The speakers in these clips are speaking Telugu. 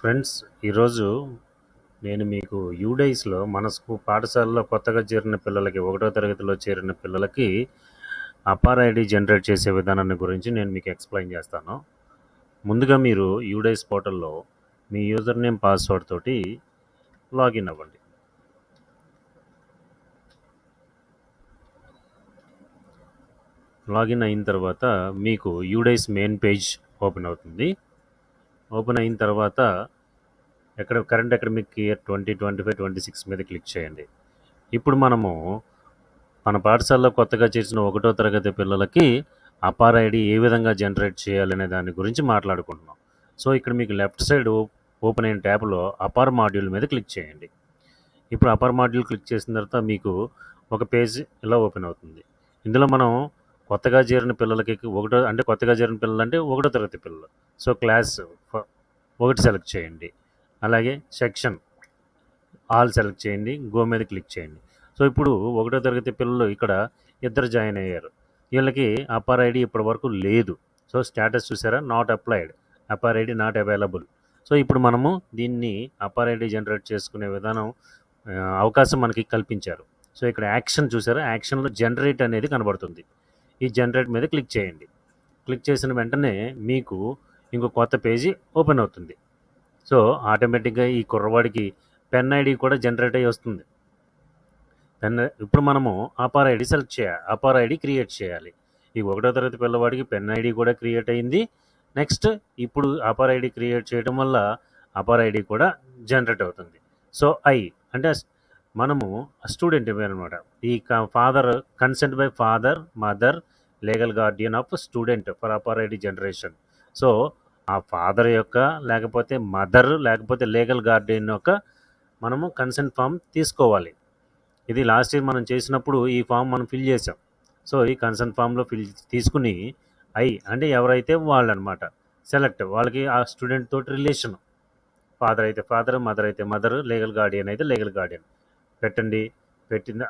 ఫ్రెండ్స్ ఈరోజు నేను మీకు యూడైస్లో మన స్కూ పాఠశాలలో కొత్తగా చేరిన పిల్లలకి ఒకటో తరగతిలో చేరిన పిల్లలకి అపార్ ఐడి జనరేట్ చేసే విధానాన్ని గురించి నేను మీకు ఎక్స్ప్లెయిన్ చేస్తాను. ముందుగా మీరు యూడైస్ పోర్టల్లో మీ యూజర్ నేమ్ పాస్వర్డ్ తోటి లాగిన్ అవ్వండి. లాగిన్ అయిన తర్వాత మీకు యూడైస్ మెయిన్ పేజ్ ఓపెన్ అవుతుంది. ఓపెన్ అయిన తర్వాత ఎక్కడ current academic year twenty twenty five twenty six మీద క్లిక్ చేయండి. ఇప్పుడు మనము మన పాఠశాలలో కొత్తగా చేసిన ఒకటో తరగతి పిల్లలకి అపార్ ఐడి ఏ విధంగా జనరేట్ చేయాలనే దాని గురించి మాట్లాడుకుంటున్నాం. సో ఇక్కడ మీకు లెఫ్ట్ సైడ్ ఓపెన్ అయిన ట్యాబ్లో అపార్ మాడ్యూల్ మీద క్లిక్ చేయండి. ఇప్పుడు అపార్ మాడ్యూల్ క్లిక్ చేసిన తర్వాత మీకు ఒక పేజ్ ఇలా ఓపెన్ అవుతుంది. ఇందులో మనం కొత్తగా చేరిన పిల్లలకి ఒకటో అంటే కొత్తగా చేరిన పిల్లలు అంటే ఒకటో తరగతి పిల్లలు. సో క్లాస్ ఒకటి సెలెక్ట్ చేయండి. అలాగే సెక్షన్. ఆల్ సెలెక్ట్ చేయండి గో మీద క్లిక్ చేయండి. సో ఇప్పుడు ఒకటో తరగతి పిల్లలు ఇక్కడ ఇద్దరు జాయిన్ అయ్యారు. వీళ్ళకి అపార్ ఐడి ఇప్పటి వరకు లేదు. సో స్టేటస్ చూసారా? Not applied APAAR ID not available so ఇప్పుడు మనము దీన్ని అపార్ ఐడి జనరేట్ చేసుకునే విధానం అవకాశం మనకి కల్పించారు. సో ఇక్కడ యాక్షన్ చూసారా? యాక్షన్లో జనరేట్ అనేది కనబడుతుంది. ఈ జనరేట్ మీద క్లిక్ చేయండి. క్లిక్ చేసిన వెంటనే మీకు ఇంకో కొత్త పేజీ ఓపెన్ అవుతుంది. సో ఆటోమేటిక్గా ఈ కుర్రవాడికి పెన్ ఐడి కూడా జనరేట్ అయ్యి వస్తుంది. పెన్ ఇప్పుడు మనము అపార్ ఐడి సెలెక్ట్ చేయాలి అపార్ ఐడి క్రియేట్ చేయాలి. ఈ ఒకటో తరగతి పిల్లవాడికి పెన్ ఐడి కూడా క్రియేట్ అయింది. నెక్స్ట్ ఇప్పుడు అపార్ ఐడి క్రియేట్ చేయడం వల్ల అపార్ ఐడి కూడా జనరేట్ అవుతుంది. సో ఐ అంటే మనము స్టూడెంట్ అనమాట. ఈ father consent by father mother legal guardian of student for APAAR ID generation. So ఆ ఫాదర్ యొక్క లేకపోతే మదర్ లేకపోతే లీగల్ గార్డెన్ యొక్క మనము కన్సెంట్ ఫామ్ తీసుకోవాలి. ఇది లాస్ట్ ఇయర్ మనం చేసినప్పుడు ఈ ఫామ్ మనం ఫిల్ చేసాం సో ఈ కన్సెంట్ ఫామ్లో ఫిల్ తీసుకుని ఐ అంటే ఎవరైతే వాళ్ళు అనమాట సెలెక్ట్ వాళ్ళకి ఆ స్టూడెంట్ తోటి రిలేషన్. ఫాదర్ అయితే ఫాదర్ మదర్ అయితే మదర్ లీగల్ గార్డియన్ అయితే లీగల్ గార్డియన్. పెట్టండి పెట్టిన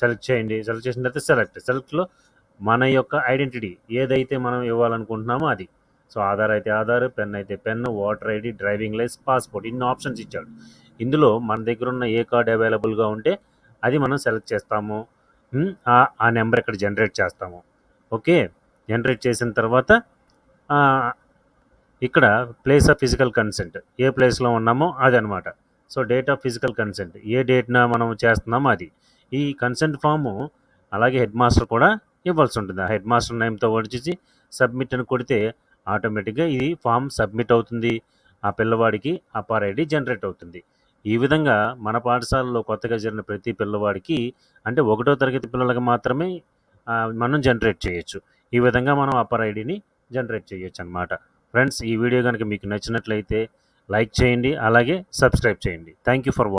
సెలెక్ట్ చేయండి సెలెక్ట్ చేసిన తర్వాత సెలెక్ట్. సెలెక్ట్లో మన యొక్క ఐడెంటిటీ ఏదైతే మనం ఇవ్వాలనుకుంటున్నామో అది. సో ఆధార్ అయితే ఆధార్ పెన్ అయితే PEN voter ID driving licence passport ఇన్ని ఆప్షన్స్ ఇచ్చాడు. ఇందులో మన దగ్గర ఉన్న ఏ కార్డ్ అవైలబుల్గా ఉంటే అది మనం సెలెక్ట్ చేస్తాము. ఆ- నెంబర్ ఇక్కడ జనరేట్ చేస్తాము. ఓకే? జనరేట్ చేసిన తర్వాత ఇక్కడ ప్లేస్ ఆఫ్ ఫిజికల్ కన్సెంట్ ఏ ప్లేస్లో ఉన్నామో అది అనమాట so date of physical consent ఏ డేట్న మనం చేస్తున్నామో అది. ఈ కన్సెంట్ ఫాము అలాగే హెడ్ మాస్టర్ కూడా ఇవ్వాల్సి ఉంటుంది. ఆ హెడ్ మాస్టర్ నేమ్తో వచ్చేసి సబ్మిట్ అని కొడితే ఆటోమేటిక్గా ఇది ఫామ్ సబ్మిట్ అవుతుంది. ఆ పిల్లవాడికి అపార్ ఐడి జనరేట్ అవుతుంది. ఈ విధంగా మన పాఠశాలలో కొత్తగా జరిగిన ప్రతి పిల్లవాడికి అంటే ఒకటో తరగతి పిల్లలకి మాత్రమే మనం జనరేట్ చేయొచ్చు. ఈ విధంగా మనం అప్పర్ ఐడిని జనరేట్ చేయొచ్చు అనమాట ఫ్రెండ్స్ ఈ వీడియో కనుక మీకు నచ్చినట్లయితే లైక్ చేయండి అలాగే సబ్స్క్రైబ్ చేయండి. Thank you for